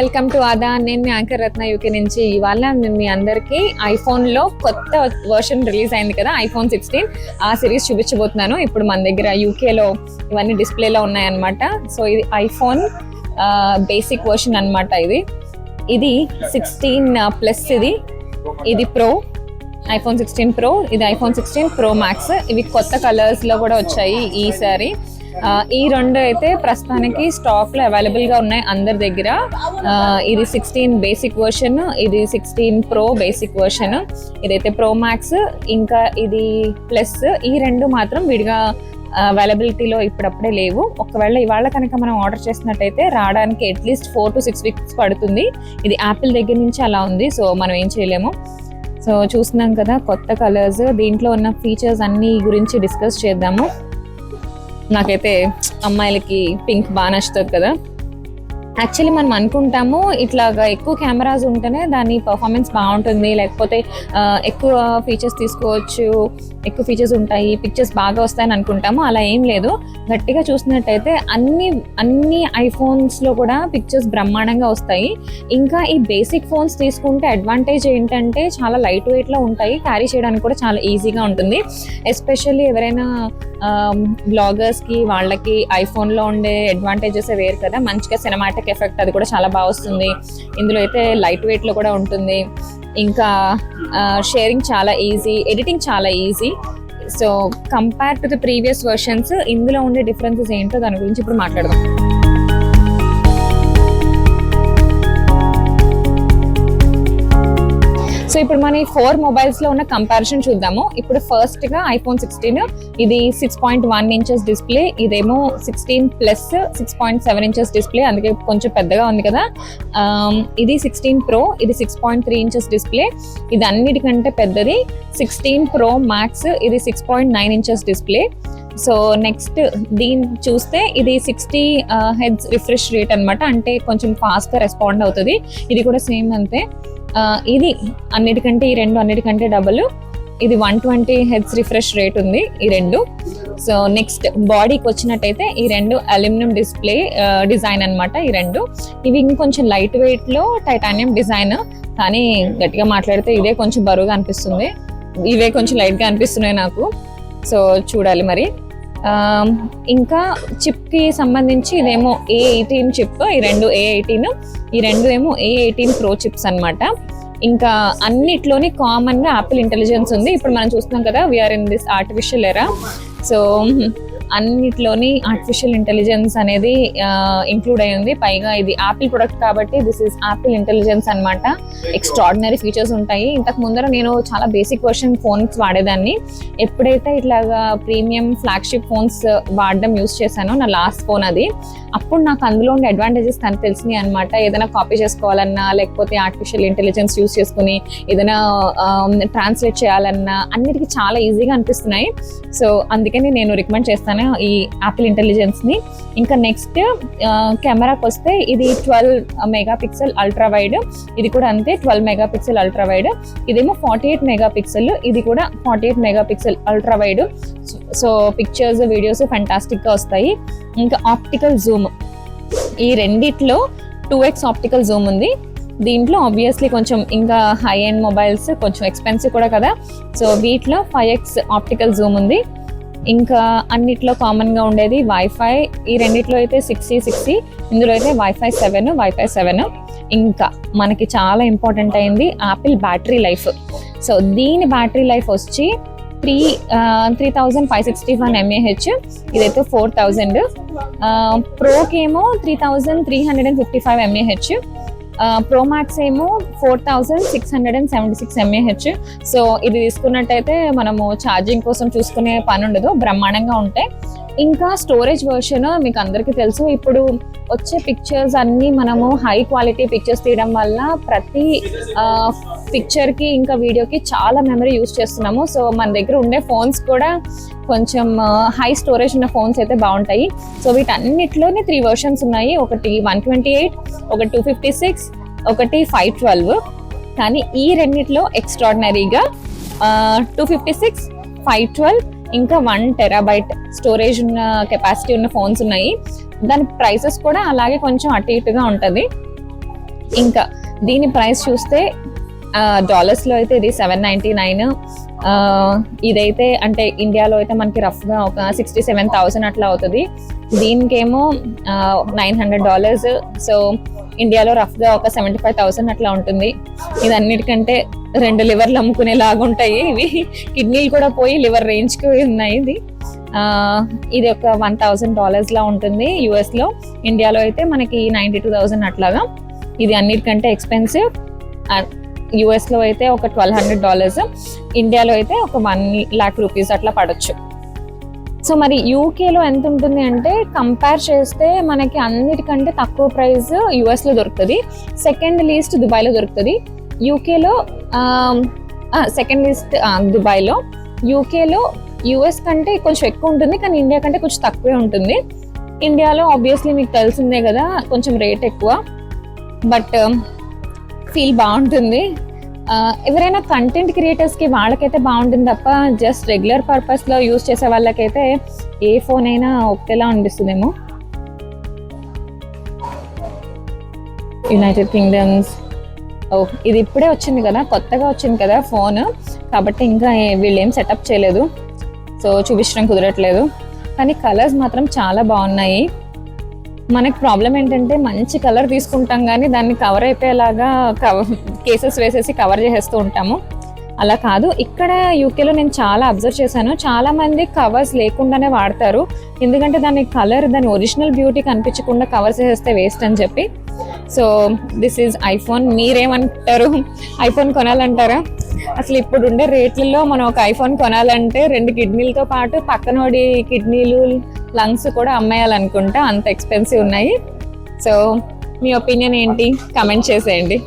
Welcome to ఆదా. నేను మీ anchor రత్న UK నుంచి. ఇవాళ నేను మీ అందరికీ ఐఫోన్లో కొత్త వర్షన్ రిలీజ్ అయింది కదా ఐఫోన్ సిక్స్టీన్. ఆ సిరీస్ చూపించబోతున్నాను. ఇప్పుడు మన దగ్గర యూకేలో ఇవన్నీ డిస్ప్లేలో ఉన్నాయన్నమాట. సో ఇది ఐఫోన్ బేసిక్ వర్షన్ అన్నమాట ఇది. ఇది సిక్స్టీన్ ప్లస్ ఇది. ఇది ప్రో ఐఫోన్ సిక్స్టీన్ ప్రో. ఇది ఐఫోన్ సిక్స్టీన్ ప్రో మ్యాక్స్ ఇవి కొత్త కలర్స్లో కూడా వచ్చాయి ఈసారి ఈ రెండు అయితే ప్రస్తుతానికి స్టాక్లో అవైలబుల్గా ఉన్నాయి అందరి దగ్గర. ఇది సిక్స్టీన్ బేసిక్ వర్షన్ ఇది సిక్స్టీన్ ప్రో బేసిక్ వర్షన్ ఇదైతే ప్రో మ్యాక్స్ ఇంకా ఇది ప్లస్ ఈ రెండు మాత్రం విడిగా అవైలబిలిటీలో ఇప్పుడప్పుడే లేవు. ఒకవేళ ఇవాళ కనుక మనం ఆర్డర్ చేసినట్టయితే రావడానికి at least four to six weeks పడుతుంది. ఇది యాపిల్ దగ్గర నుంచి అలా ఉంది సో మనం ఏం చేయలేము. సో చూస్తున్నాం కదా కొత్త కలర్స్ దీంట్లో ఉన్న ఫీచర్స్ అన్ని గురించి డిస్కస్ చేద్దాము. నాకైతే అమ్మాయిలకి పింక్ బాగా నచ్చుతుంది కదా. యాక్చువల్లీ మనం అనుకుంటాము ఇట్లాగా ఎక్కువ కెమెరాస్ ఉంటేనే దాని పర్ఫార్మెన్స్ బాగుంటుంది. లేకపోతే ఎక్కువ ఫీచర్స్ తీసుకోవచ్చు ఎక్కువ ఫీచర్స్ ఉంటాయి పిక్చర్స్ బాగా వస్తాయని అనుకుంటాము. అలా ఏం లేదు. గట్టిగా చూసినట్టయితే అన్ని అన్ని ఐఫోన్స్లో కూడా పిక్చర్స్ బ్రహ్మాండంగా వస్తాయి. ఇంకా ఈ బేసిక్ ఫోన్స్ తీసుకుంటే అడ్వాంటేజ్ ఏంటంటే చాలా లైట్ వెయిట్లో ఉంటాయి. క్యారీ చేయడానికి కూడా చాలా ఈజీగా ఉంటుంది. ఎస్పెషల్లీ ఎవరైనా Um, బ్లాగర్స్కి వాళ్ళకి ఐఫోన్లో ఉండే అడ్వాంటేజెస్ వేరు కదా. మంచిగా సినిమాటిక్ ఎఫెక్ట్ అది కూడా చాలా బాగా వస్తుంది. ఇందులో అయితే లైట్ వెయిట్లో కూడా ఉంటుంది. ఇంకా uh, షేరింగ్ చాలా ఈజీ ఎడిటింగ్ చాలా easy so compare to the previous versions ఇందులో ఉండే డిఫరెన్సెస్ ఏంటో దాని గురించి ఇప్పుడు మాట్లాడదాం. సో ఇప్పుడు మన ఈ ఫోర్ మొబైల్స్లో ఉన్న కంపారిజన్ చూద్దాము. ఇప్పుడు ఫస్ట్గా ఐఫోన్ సిక్స్టీన్ ఇది six point one inches display ఇదేమో sixteen plus six point seven inches display అందుకే కొంచెం పెద్దగా ఉంది కదా. Um, ఇది సిక్స్టీన్ ప్రో ఇది six point three inches display ఇది అన్నిటికంటే పెద్దది సిక్స్టీన్ ప్రో మ్యాక్స్ ఇది six point nine inches display so next దీని చూస్తే ఇది సిక్స్టీ హెడ్స్ రిఫ్రెష్ రేట్ అన్నమాట అంటే కొంచెం ఫాస్ట్గా రెస్పాండ్ అవుతుంది. ఇది కూడా సేమ్ అంతే. ఇది అన్నిటికంటే ఈ రెండు అన్నిటికంటే డబుల్ ఇది one twenty hertz refresh rate ఉంది ఈ రెండు. సో నెక్స్ట్ బాడీకి వచ్చినట్టయితే ఈ రెండు అల్యూమినియం డిస్ప్లే డిజైన్ అన్నమాట ఈ రెండు. ఇవి ఇంకొంచెం లైట్ వెయిట్లో టైటానియం డిజైన్ కానీ గట్టిగా మాట్లాడితే ఇదే కొంచెం బరువుగా అనిపిస్తుంది. ఇవే కొంచెం లైట్గా అనిపిస్తున్నాయి నాకు. సో చూడాలి మరి. ఇంకా చిప్కి సంబంధించి ఇదేమో ఏ ఎయిటీన్ చిప్ ఈ రెండు ఏ ఎయిటీన్ ఈ రెండు ఏమో ఏ ఎయిటీన్ ప్రో చిప్స్ అనమాట ఇంకా అన్నిట్లోని కామన్గా యాపిల్ ఇంటెలిజెన్స్ ఉంది. ఇప్పుడు మనం చూస్తున్నాం కదా we're in this artificial era so అన్నిట్లోని artificial intelligence అనేది ఇంక్లూడ్ అయి ఉంది. పైగా ఇది యాపిల్ ప్రొడక్ట్ కాబట్టి దిస్ ఇస్ యాపిల్ ఇంటెలిజెన్స్ అన్నమాట. ఎక్స్ట్రాడినరీ ఫీచర్స్ ఉంటాయి. ఇంతకు ముందర నేను చాలా బేసిక్ వర్షన్ ఫోన్స్ వాడేదాన్ని. ఎప్పుడైతే ఇట్లాగా ప్రీమియం ఫ్లాగ్షిప్ ఫోన్స్ వాడడం యూస్ చేశానో నా లాస్ట్ ఫోన్ అది. అప్పుడు నాకు అందులో ఉండే అడ్వాంటేజెస్ తనకు తెలిసినాయి అనమాట ఏదైనా కాపీ చేసుకోవాలన్నా లేకపోతే ఆర్టిఫిషియల్ ఇంటెలిజెన్స్ యూస్ చేసుకుని ఏదైనా ట్రాన్స్లేట్ చేయాలన్నా అన్నిటికీ చాలా ఈజీగా అనిపిస్తున్నాయి. సో అందుకని నేను రికమెండ్ చేస్తాను. ఈ యాపిల్ ఇంటెలిజెన్స్ని ఇంకా నెక్స్ట్ కెమెరాకి వస్తే ఇది twelve megapixel ultra wide ఇది కూడా అంతే twelve megapixel ultra wide ఇదేమో ఫార్టీ ఎయిట్ మెగా పిక్సెల్ ఇది కూడా forty eight megapixel ultra wide so pictures videos ఫంటాస్టిక్గా వస్తాయి. ఇంకా ఆప్టికల్ జూమ్ ఈ రెండిట్లో టూ ఎక్స్ ఆప్టికల్ జూమ్ ఉంది. దీంట్లో ఆబ్వియస్లీ కొంచెం ఇంకా హై ఎండ్ మొబైల్స్ కొంచెం ఎక్స్పెన్సివ్ కూడా కదా. సో వీటిలో ఫైవ్ ఎక్స్ ఆప్టికల్ జూమ్ ఉంది. ఇంకా అన్నిట్లో కామన్గా ఉండేది వైఫై ఈ రెండిట్లో అయితే సిక్స్టీ సిక్స్టీ e, e. ఇందులో అయితే వైఫై సెవెన్ వైఫై సెవెన్ ఇంకా మనకి చాలా ఇంపార్టెంట్ అయింది యాపిల్ బ్యాటరీ లైఫ్ సో దీని బ్యాటరీ లైఫ్ వచ్చి three three thousand five sixty one mAh ఇదైతే four thousand ప్రోకేమో three thousand three hundred and fifty five mAh pro max ఏమో four thousand six hundred and seventy six mAh. So ఇది తీసుకున్నట్టయితే మనము charging కోసం చూసుకునే పని ఉండదు బ్రహ్మాండంగా ఉంటాయి ఇంకా స్టోరేజ్ వర్షన్ మీకు అందరికీ తెలుసు. ఇప్పుడు వచ్చే పిక్చర్స్ అన్నీ మనము హై క్వాలిటీ పిక్చర్స్ తీయడం వల్ల ప్రతి పిక్చర్కి ఇంకా వీడియోకి చాలా మెమరీ యూస్ చేస్తున్నాము. సో మన దగ్గర ఉండే ఫోన్స్ కూడా కొంచెం హై స్టోరేజ్ ఉన్న ఫోన్స్ అయితే బాగుంటాయి. సో వీటన్నిటిలోనే త్రీ వర్షన్స్ ఉన్నాయి. ఒకటి వన్ ట్వంటీ ఎయిట్ ఒకటి టూ ఫిఫ్టీ సిక్స్ ఒకటి ఫైవ్ ట్వెల్వ్ కానీ ఈ రెండిట్లో ఎక్స్ట్రాడినరీగా two fifty six five twelve ఇంకా వన్ టెరాబైట్ స్టోరేజ్ ఉన్న కెపాసిటీ ఉన్న ఫోన్స్ ఉన్నాయి. దాని ప్రైసెస్ కూడా అలాగే కొంచెం అటు ఇటుగా ఉంటుంది. ఇంకా దీని ప్రైస్ చూస్తే డాలర్స్లో అయితే ఇది సెవెన్ నైంటీ నైన్ ఇదైతే అంటే ఇండియాలో అయితే మనకి రఫ్గా ఒక సిక్స్టీ సెవెన్ థౌసండ్ అట్లా అవుతుంది. దీనికేమో నైన్ హండ్రెడ్ డాలర్స్ సో ఇండియాలో రఫ్గా ఒక సెవెంటీ ఫైవ్ థౌసండ్ అట్లా ఉంటుంది. ఇది అన్నిటికంటే రెండు లివర్లు అమ్ముకునేలాగా ఉంటాయి. ఇవి కిడ్నీలు కూడా పోయి లివర్ రేంజ్కి ఉన్నాయి ఇది. ఇది ఒక వన్ థౌసండ్ డాలర్స్ లా ఉంటుంది యుఎస్లో ఇండియాలో అయితే మనకి నైన్టీ టూ థౌసండ్ అట్లాగా. ఇది అన్నిటికంటే ఎక్స్పెన్సివ్. యుఎస్లో అయితే ఒక ట్వెల్వ్ హండ్రెడ్ డాలర్స్. ఇండియాలో అయితే ఒక వన్ లాక్ రూపీస్ అట్లా పడొచ్చు. సో మరి యూకేలో ఎంత ఉంటుంది అంటే కంపేర్ చేస్తే మనకి అన్నిటికంటే తక్కువ ప్రైస్ యుఎస్లో దొరుకుతుంది. సెకండ్ లీస్ట్ దుబాయ్లో దొరుకుతుంది. యూకేలో సెకండ్ లీస్ట్ దుబాయ్లో యూకేలో యుఎస్ కంటే కొంచెం ఎక్కువ ఉంటుంది కానీ ఇండియా కంటే కొంచెం తక్కువే ఉంటుంది. ఇండియాలో ఆబ్వియస్లీ మీకు తెలిసిందే కదా కొంచెం రేట్ ఎక్కువ. బట్ ఫీల్ బాగుంటుంది. ఎవరైనా కంటెంట్ క్రియేటర్స్కి వాళ్ళకైతే బాగుంటుంది తప్ప జస్ట్ రెగ్యులర్ పర్పస్లో యూస్ చేసే వాళ్ళకైతే ఏ ఫోన్ అయినా ఒకేలా అనిపిస్తుందేమో. యునైటెడ్ కింగ్డమ్స్ ఓ ఇది ఇప్పుడే వచ్చింది కదా కొత్తగా వచ్చింది కదా ఫోన్ కాబట్టి ఇంకా వీళ్ళు ఏం సెటప్ చేయలేదు. సో చూపించడం కుదరట్లేదు. కానీ కలర్స్ మాత్రం చాలా బాగున్నాయి. మనకి ప్రాబ్లం ఏంటంటే మంచి కలర్ తీసుకుంటాం కానీ దాన్ని కవర్ అయిపోయేలాగా కవర్ కేసెస్ వేసేసి కవర్ చేసేస్తూ ఉంటాము. అలా కాదు ఇక్కడ యూకేలో నేను చాలా అబ్జర్వ్ చేశాను. చాలా మంది కవర్స్ లేకుండానే వాడతారు. ఎందుకంటే దాని కలర్ దాని ఒరిజినల్ బ్యూటీ కనిపించకుండా కవర్స్ చేస్తే వేస్ట్ అని చెప్పి. సో దిస్ ఈజ్ ఐఫోన్ మీరేమంటారు? ఐఫోన్ కొనాలంటారా? అసలు ఇప్పుడు ఉండే రేట్లలో మనం ఒక ఐఫోన్ కొనాలంటే రెండు కిడ్నీలతో పాటు పక్కనోడి కిడ్నీలు లంగ్స్ కూడా అమ్మేయాలనుకుంటా అంత ఎక్స్పెన్సివ్ ఉన్నాయి. సో మీ ఒపీనియన్ ఏంటి? కమెంట్ చేసేయండి.